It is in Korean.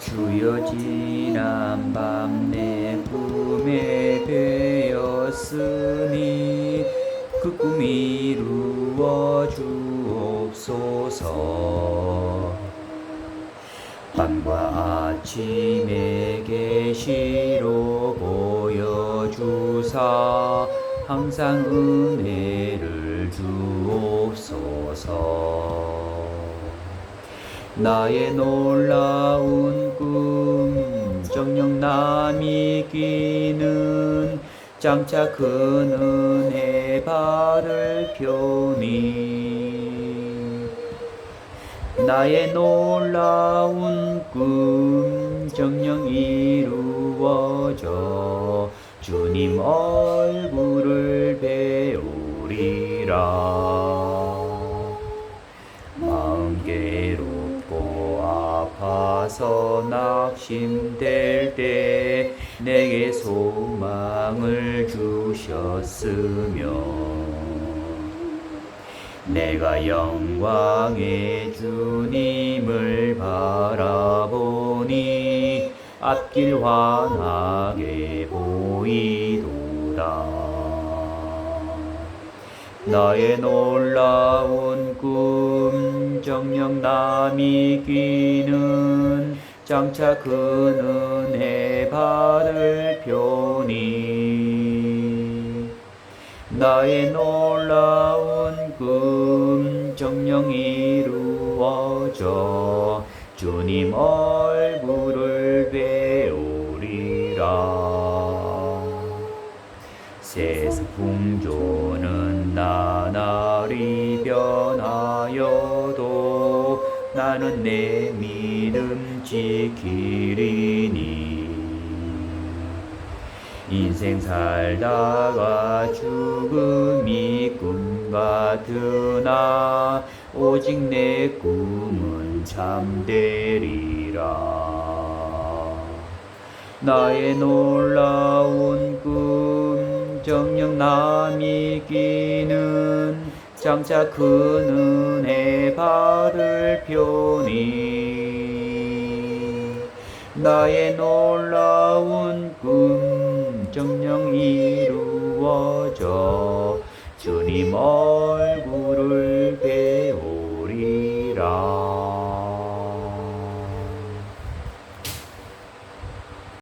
주여 지난 밤 내 꿈에 되었으니 그 꿈 이 루어 주옵소서. 밤과 아침에 계시로 보여주사 항상 은혜를 주옵소서. 나의 놀라운 끼는 장차 큰 은혜 받을 표니 나의 놀라운 꿈 정녕 이루어져 주님 얼굴을 배우리라. 마음 괴롭고 아파서 낙심될 때 내게 소망을 주셨으며 내가 영광의 주님을 바라보니 앞길 환하게 보이도다. 나의 놀라운 꿈 정녕 남이 끼는 장차 큰 은혜 받을 표니 나의 놀라운 꿈 정녕 이루어져 주님 얼굴을 배우리라. 세상 풍조는 나날이 변하여도 나는 내 믿음 지키리니. 인생 살다가 죽음이 꿈 같으나 오직 내 꿈은 참되리라. 나의 놀라운 꿈 정녕 남이 끼는 장차 큰 은혜 받을 표니 나의 놀라운 꿈 정령 이루어져 주님 얼굴을 배우리라.